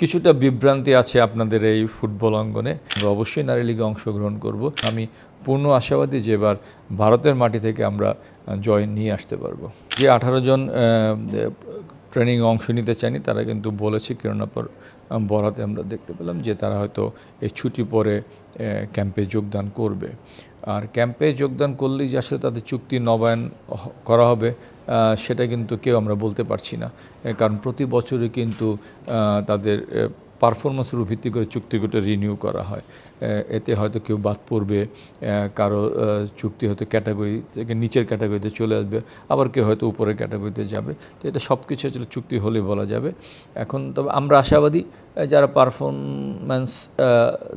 কিছুটা বিভ্রান্তি আছে আপনাদের এই ফুটবল অঙ্গনে। অবশ্যই নারী লিগে অংশগ্রহণ করব। আমি পূর্ণ আশাবাদী যে এবার ভারতের মাটি থেকে আমরা জয় নিয়ে আসতে পারব। যে আঠারো জন ট্রেনিং অংশ নিতে চাইনি তারা কিন্তু বলেছে কেননা পর বরাতে আমরা দেখতে পেলাম যে তারা হয়তো এই ছুটি পরে ক্যাম্পে যোগদান করবে। আর ক্যাম্পে যোগদান করলেই যে আসলে তাদের চুক্তি নবায়ন করা হবে সেটা কিন্তু কেউ আমরা বলতে পারছি না। কারণ প্রতি বছরই কিন্তু তাদের পারফরমেন্সের ভিত্তি করে চুক্তিগুলো রিনিউ করা হয়। এতে হয়তো কেউ বাদ পড়বে কারও চুক্তি হয়তো ক্যাটাগরি থেকে নিচের ক্যাটাগরিতে চলে আসবে, আবার কেউ হয়তো উপরের ক্যাটাগরিতে যাবে। তো এটা সব কিছু আসলে চুক্তি হলে বলা যাবে। এখন তবে আমরা আশাবাদী যারা পারফরমেন্স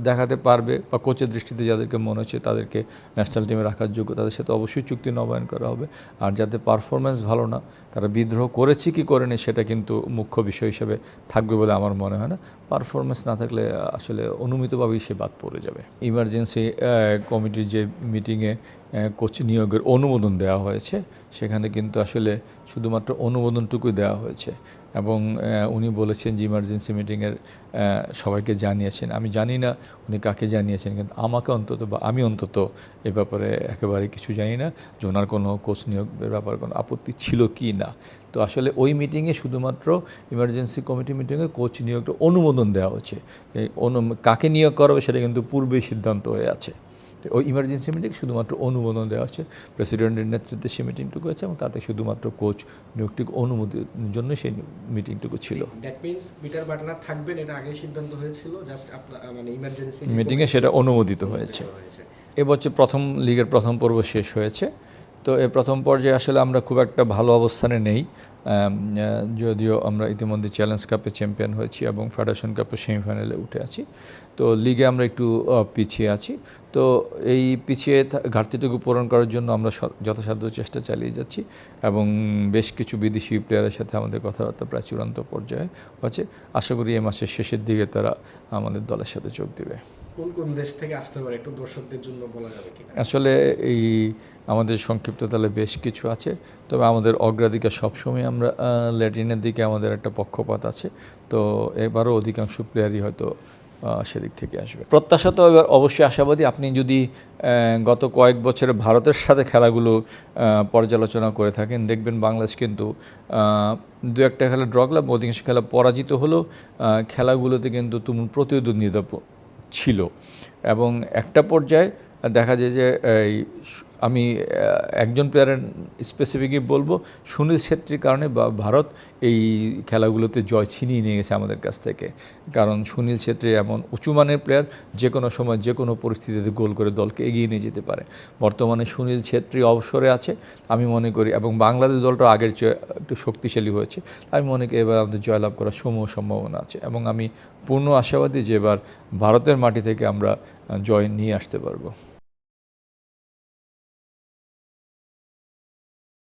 দেখাতে পারবে বা কোচের দৃষ্টিতে যাদেরকে মনে হচ্ছে তাদেরকে ন্যাশনাল টিমে রাখার যোগ্য, তাদের সাথে অবশ্যই চুক্তি নবায়ন করা হবে। আর যাদের পারফরমেন্স ভালো না, তারা বিদ্রোহ করেছে কি করেনি সেটা কিন্তু মুখ্য বিষয় হিসেবে থাকবে বলে আমার মনে হয় না। পারফরমেন্স না থাকলে আসলে অনুমিতভাবেই সে বাদ পড়ে যাবে। ইমার্জেন্সি কমিটির যে মিটিংয়ে কোচ নিয়োগের অনুমোদন দেওয়া হয়েছে, সেখানে কিন্তু আসলে শুধুমাত্র অনুমোদনটুকুই দেওয়া হয়েছে। এবং উনি বলেছেন যে ইমার্জেন্সি মিটিংয়ের সবাইকে জানিয়েছেন। আমি জানি না উনি কাকে জানিয়েছেন, কিন্তু আমাকে অন্তত বা আমি অন্তত এ ব্যাপারে একেবারে কিছু জানি না। যে ওনার কোনো কোচ নিয়োগের ব্যাপারে কোনো আপত্তি ছিল কি না? তো আসলে ওই মিটিংয়ে শুধুমাত্র ইমার্জেন্সি কমিটি মিটিংয়ে কোচ নিয়োগটা অনুমোদন দেওয়া হচ্ছে অনু কাকে নিয়োগ করা হবে সেটা কিন্তু পূর্বেই সিদ্ধান্ত হয়ে আছে। তো ওই ইমার্জেন্সি মিটিং শুধুমাত্র অনুমোদন দেওয়া হচ্ছে। প্রেসিডেন্টের নেতৃত্বে সেই মিটিংটুকু হয়েছে এবং তাতে শুধুমাত্র কোচ নিয়োগটুকু অনুমোদনের জন্য সেই মিটিংটুকু ছিল। দ্যাট মিন্স পিটার বাটলার থাকবেন এটা আগে সিদ্ধান্ত হয়েছিল জাস্ট মানে ইমার্জেন্সি মিটিংয়ে সেটা অনুমোদিত হয়েছে। এবছর প্রথম লিগের প্রথম পর্ব শেষ হয়েছে। তো এই প্রথম পর্যায়ে আসলে আমরা খুব একটা ভালো অবস্থানে নেই। যদিও আমরা ইতিমধ্যে চ্যালেঞ্জ কাপে চ্যাম্পিয়ন হয়েছি এবং ফেডারেশন কাপে সেমিফাইনালে উঠে আছি। তো লিগে আমরা একটু পিছিয়ে আছি। তো এই পিছিয়ে ঘাটতিটুকু পূরণ করার জন্য আমরা যথাসাধ্য চেষ্টা চালিয়ে যাচ্ছি এবং বেশ কিছু বিদেশি প্লেয়ারের সাথে আমাদের কথাবার্তা প্রায় চূড়ান্ত পর্যায়ে আছে আশা করি এ মাসের শেষের দিকে তারা আমাদের দলের সাথে যোগ দেবে। কোন কোন দেশ থেকে আসতে পারে একটু দর্শকদের জন্য বলা যাবে কিনা আসলে এই আমাদের সংক্ষিপ্ত তালে বেশ কিছু আছে তবে আমাদের অগ্রাধিকার সবসময় আমরা ল্যাটিনের দিকে আমাদের একটা পক্ষপাত আছে তো এবারও অধিকাংশ প্লেয়ারই হয়তো সেদিক থেকে আসবে। প্রত্যাশা তো এবার অবশ্যই আশাবাদী আপনি যদি গত কয়েক বছরে ভারতের সাথে খেলাগুলো পর্যালোচনা করে থাকেন দেখবেন বাংলাদেশ কিন্তু দু একটা খেলা ড্র করলাম অধিকাংশ খেলা পরাজিত আহ, খেলাগুলোতে কিন্তু তুমুল প্রতিদ্বন্দ্বিতা ছিল। এবং একটা পর্যায়ে দেখা যায় যে এই আমি একজন প্লেয়ারের স্পেসিফিকই বলব, সুনীল ছেত্রীর কারণে বা- ভারত এই খেলাগুলোতে জয় ছিনিয়ে নিয়ে গেছে আমাদের কাছ থেকে। কারণ সুনীল ছেত্রী এমন উঁচুমানের প্লেয়ার যে কোনো সময় যে কোনো পরিস্থিতিতে গোল করে দলকে এগিয়ে নিয়ে যেতে পারে। বর্তমানে সুনীল ছেত্রী অবসরে আছে, আমি মনে করি, এবং বাংলাদেশ দলটা আগের চেয়ে একটু শক্তিশালী হয়েছে। আমি মনে করি এবার আমাদের জয়লাভ করার সমূহ সম্ভাবনা আছে, এবং আমি পূর্ণ আশাবাদী যে এবার ভারতের মাটি থেকে আমরা জয় নিয়ে আসতে পারব।